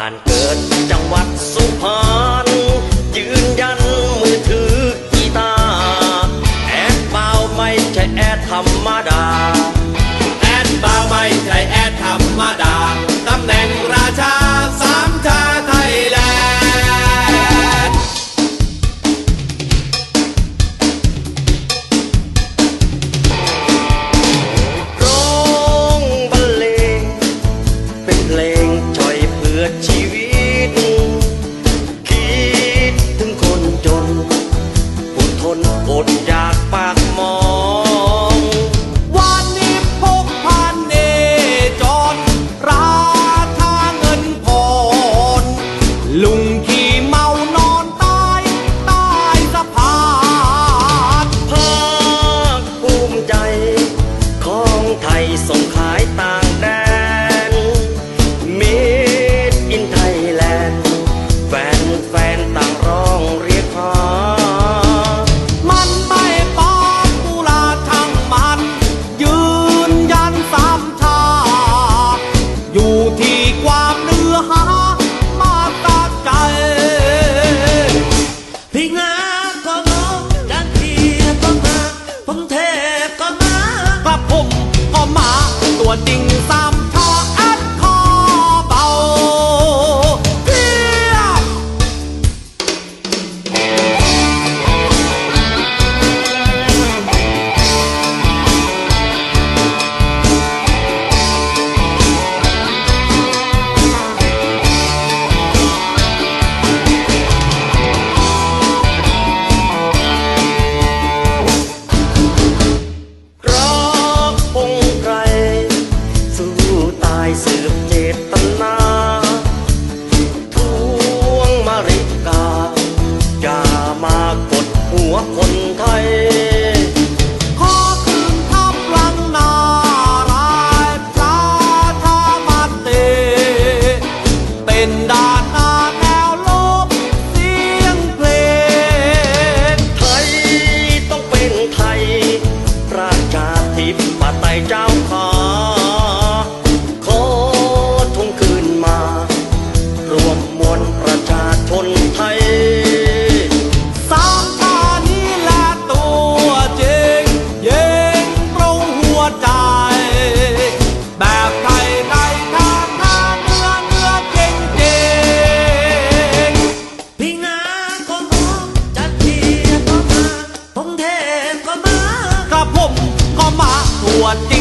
บ้านเกิดจังหวัดสุพรรณยืนยันมือถือกีตาร์แอดเบาไม่ใช่แอดธรรมดา แอดเบาไม่ใช่แอดธรรมดา ตำแหน่งราชาสามชาไทยแลนด์ร้องบรรเลงเป็นเพลงจอยเพื่อชี นอดอยากปาก วติ่งซ้ำ I say วบวช